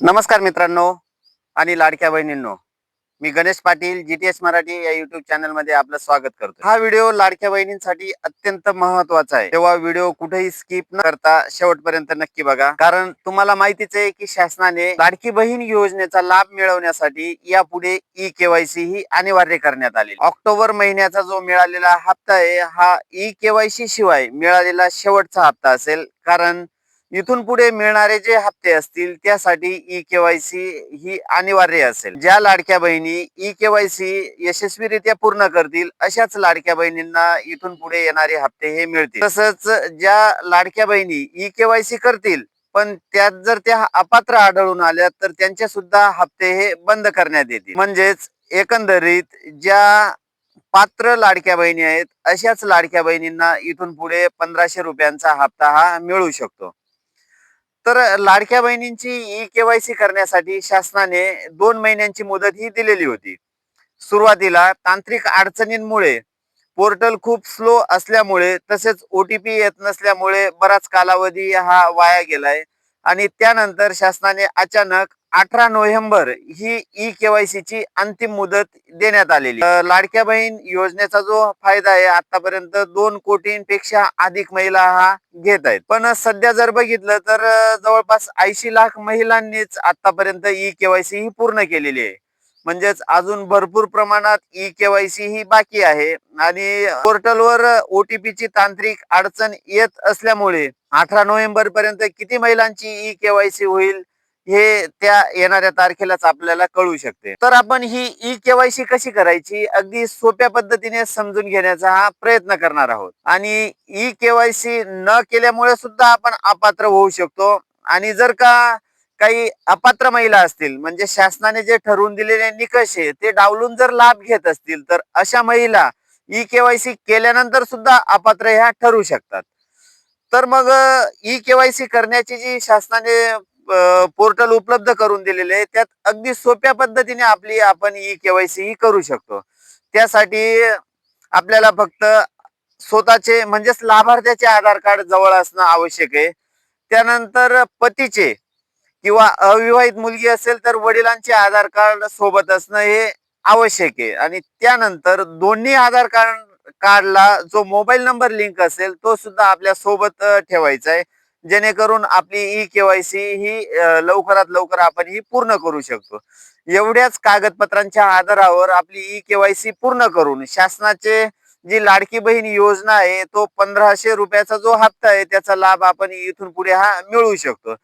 नमस्कार मित्रांनो आणि लाडक्या बहिणींनो मी Ganesh Patil G T S Marathi या युट्यूब चॅनलमध्ये आपलं स्वागत करतो हा व्हिडिओ लाडक्या बहिणींसाठी अत्यंत महत्त्वाचा आहे. तेव्हा व्हिडिओ कुठेही स्किप न करता शेवटपर्यंत नक्की बघा. कारण तुम्हाला माहितीच आहे की शासनाने लाडकी बहीण योजनेचा लाभ मिळवण्यासाठी यापुढे ई केवायसी ही अनिवार्य करण्यात आली ऑक्टोबर महिन्याचा जो मिळालेला हप्ता आहे हा ई केवायसी शिवाय मिळालेला शेवटचा हप्ता असेल. कारण इथून पुढे मिळणारे जे हप्ते असतील त्यासाठी ई केवायसी ही अनिवार्य असेल. ज्या लाडक्या बहिणी ई केवायसी यशस्वीरित्या पूर्ण करतील अशाच लाडक्या बहिणींना इथून पुढे येणारे हप्ते हे मिळतील. तसंच ज्या लाडक्या बहिणी ई केवायसी करतील पण त्यात जर त्या अपात्र आढळून आल्या तर त्यांचे सुद्धा हप्ते हे बंद करण्यात येतील. म्हणजेच एकंदरीत ज्या पात्र लाडक्या बहिणी आहेत अशाच लाडक्या बहिणींना इथून पुढे पंधराशे रुपयांचा हप्ता हा मिळू शकतो. तर लाडक्या बहिणींची ई केवायसी करण्यासाठी शासनाने दोन महिन्यांची मुदत ही दिलेली होती. सुरुवातीला तांत्रिक अडचणींमुळे पोर्टल खूप स्लो असल्यामुळे तसेच ओटीपी येत नसल्यामुळे बराच कालावधी हा वाया गेलाय आणि त्यानंतर शासनाने अचानक अठरा नोव्हेंबर ही ई केवायसी ची अंतिम मुदत देण्यात आलेली. लाडक्या बहीण योजनेचा जो फायदा आहे आतापर्यंत दोन कोटींपेक्षा अधिक महिला हा घेत आहेत. पण सध्या जर बघितलं तर जवळपास ऐंशी लाख महिलांनीच आतापर्यंत ई केवायसी ही पूर्ण केलेली आहे. म्हणजेच अजून भरपूर प्रमाणात ई केवायसी ही बाकी आहे आणि पोर्टलवर ओटीपी ची तांत्रिक अडचण येत असल्यामुळे अठरा नोव्हेंबर पर्यंत किती महिलांची ई केवायसी होईल हे त्या येणाऱ्या तारखेलाच आपल्याला कळू शकते. तर आपण ही ई केवायसी कशी करायची? अगदी सोप्या पद्धतीने समजून घेण्याचा हा प्रयत्न करणार आहोत. आणि ई केवायसी न केल्यामुळे सुद्धा आपण अपात्र होऊ शकतो. आणि जर का काही अपात्र महिला असतील म्हणजे शासनाने जे ठरवून दिलेले निकष आहे ते डावलून जर लाभ घेत असतील तर अशा महिला ई केवायसी केल्यानंतर सुद्धा अपात्र ह्या ठरू शकतात. तर मग ई केवायसी करण्याची जी शासनाने पोर्टल उपलब्ध करून दिलेले आहे. त्यात अगदी सोप्या पद्धतीने आपली आपण ई केवायसी ही करू शकतो. त्यासाठी आपल्याला फक्त स्वतःचे म्हणजेच लाभार्थ्याचे आधार कार्ड जवळ असणं आवश्यक आहे. त्यानंतर पतीचे किंवा अविवाहित मुलगी असेल तर वडिलांचे आधार कार्ड सोबत असणं हे आवश्यक आहे. आणि त्यानंतर दोन्ही आधार कार्ड कार्डला जो मोबाईल नंबर लिंक असेल तो सुद्धा आपल्यासोबत ठेवायचा आहे. जेणेकरून आपली ई केवायसी ही लवकरात लवकर आपण ही पूर्ण करू शकतो. एवढ्याच कागदपत्रांच्या आधारावर आपली ई केवायसी पूर्ण करून शासनाचे जी लाडकी बहीण योजना आहे तो पंधराशे रुपयाचा जो हप्ता आहे त्याचा लाभ आपण इथून पुढे हा मिळवू शकतो.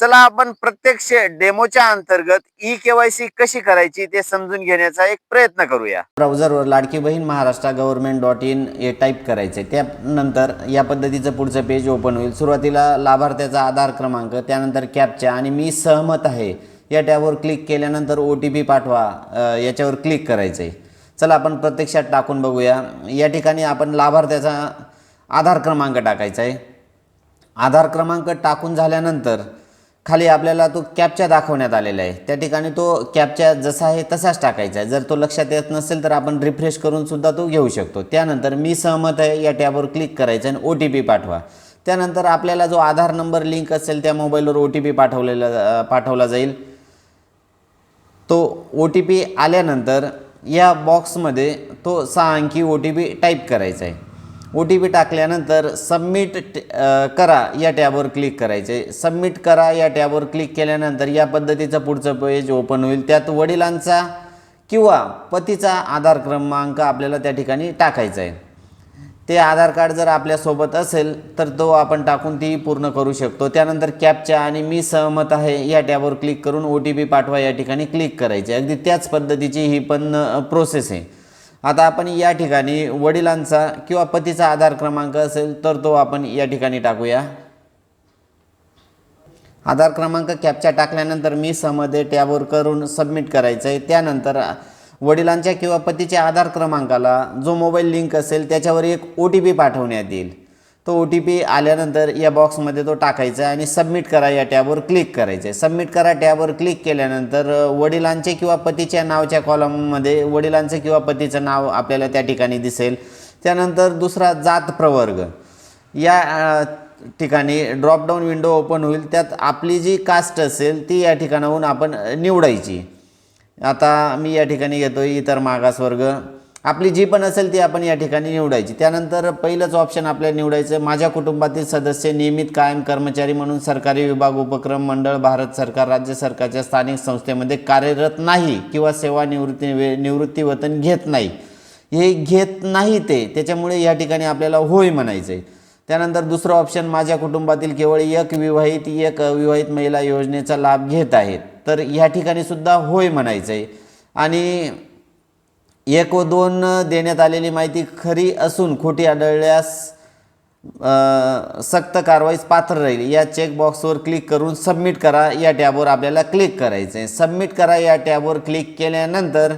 चला आपण प्रत्यक्ष डेमोच्या अंतर्गत ई केवायसी कशी करायची ते समजून घेण्याचा एक प्रयत्न करूया. ब्राउझरवर Ladki Bahin Maharashtra government dot in हे टाईप करायचे त्यानंतर या पद्धतीचं पुढचं पेज ओपन होईल. सुरुवातीला लाभार्थ्याचा आधार क्रमांक त्यानंतर कॅपचा आणि मी सहमत आहे. या टॅबवर क्लिक केल्यानंतर ओ टी पी पाठवा याच्यावर क्लिक करायचं आहे चला आपण प्रत्यक्षात टाकून बघूया. या ठिकाणी आपण लाभार्थ्याचा आधार क्रमांक टाकायचा आहे. आधार क्रमांक टाकून झाल्यानंतर खाली आपल्याला तो कॅपचा दाखवण्यात आलेला आहे. त्या ठिकाणी तो कॅपचा जसा आहे तसाच टाकायचा आहे. जर तो लक्षात येत नसेल तर आपण रिफ्रेश करून सुद्धा तो घेऊ शकतो. त्यानंतर मी सहमत आहे या टॅबवर क्लिक करायचं आणि ओ टी पी पाठवा. त्यानंतर आपल्याला जो आधार नंबर लिंक असेल त्या मोबाईलवर ओ टी पी पाठवलेला पाठवला जाईल. तो ओ टी पी आल्यानंतर या बॉक्समध्ये तो सहा अंकी ओ टी पी टाईप करायचा आहे. ओ टी पी टाकल्यानंतर सबमिट करा या टॅबवर क्लिक करायचे. सबमिट करा या टॅबवर क्लिक केल्यानंतर या पद्धतीचं पुढचं पेज ओपन होईल. त्यात वडिलांचा किंवा पतीचा आधार क्रमांक आपल्याला त्या ठिकाणी टाकायचा आहे. ते आधार कार्ड जर आपल्यासोबत असेल तर तो आपण टाकून ती पूर्ण करू शकतो. त्यानंतर कॅपच्या आणि मी सहमत आहे या टॅबवर क्लिक करून ओ टी पी पाठवा या ठिकाणी क्लिक करायची. अगदी त्याच पद्धतीची ही पण प्रोसेस आहे. आता आपण या ठिकाणी वडिलांचा किंवा पतीचा आधार क्रमांक असेल तर तो आपण या ठिकाणी टाकूया. आधार क्रमांक कॅपच्या टाकल्यानंतर मी सहमत टॅबवर करून सबमिट करायचं आहे त्यानंतर वडिलांच्या किंवा पतीच्या आधार क्रमांकाला जो मोबाईल लिंक असेल त्याच्यावर एक ओ टी पी पाठवण्यात येईल. तो ओ टी पी आल्यानंतर या बॉक्समध्ये तो टाकायचा आहे आणि सबमिट करा या टॅबवर क्लिक करायचं आहे. सबमिट करा टॅबवर क्लिक केल्यानंतर वडिलांचे किंवा पतीच्या नावच्या कॉलममध्ये वडिलांचं किंवा पतीचं नाव आपल्याला त्या ठिकाणी दिसेल. त्यानंतर दुसरा जात प्रवर्ग. या ठिकाणी ड्रॉपडाऊन विंडो ओपन होईल. त्यात आपली जी कास्ट असेल ती या ठिकाणाहून आपण निवडायची. आता मी या ठिकाणी घेतो इतर मागासवर्ग आपली जी पण असेल ती आपण या ठिकाणी निवडायची. त्यानंतर पहिलंच ऑप्शन आपल्याला निवडायचं माझ्या कुटुंबातील सदस्य नियमित कायम कर्मचारी म्हणून सरकारी विभाग उपक्रम मंडळ भारत सरकार राज्य सरकारच्या स्थानिक संस्थेमध्ये कार्यरत नाही किंवा सेवानिवृत्ती वे निवृत्ती वेतन घेत नाही. हे घेत नाही ते त्याच्यामुळे या ठिकाणी आपल्याला होय म्हणायचं आहे त्यानंतर दुसरं ऑप्शन माझ्या कुटुंबातील केवळ एक विवाहित एक अविवाहित महिला योजनेचा लाभ घेत आहेत. तर या ठिकाणी सुद्धा होय म्हणायचं आहे आणि एक व दोन देण्यात आलेली माहिती खरी असून खोटी आढळल्यास सक्त कारवाईस पात्र राहील. या चेकबॉक्सवर क्लिक करून सबमिट करा. या टॅबवर आपल्याला क्लिक करायचं आहे सबमिट करा या टॅबवर क्लिक केल्यानंतर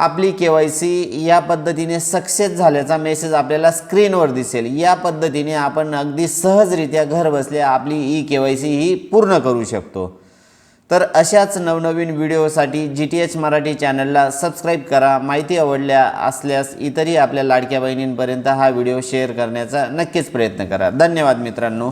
आपली के वाय सी या पद्धतीने सक्सेस झाल्याचा मेसेज आपल्याला स्क्रीनवर दिसेल. या पद्धतीने आपण अगदी सहजरित्या घर बसल्या आपली ई के वाय सी ही पूर्ण करू शकतो. तर अशाच नवनवीन व्हिडिओसाठी जी टी एच मराठी चॅनलला सबस्क्राईब करा. माहिती आवडल्या असल्यास इतरही आपल्या लाडक्या बहिणींपर्यंत हा व्हिडिओ शेअर करण्याचा नक्कीच प्रयत्न करा. धन्यवाद मित्रांनो.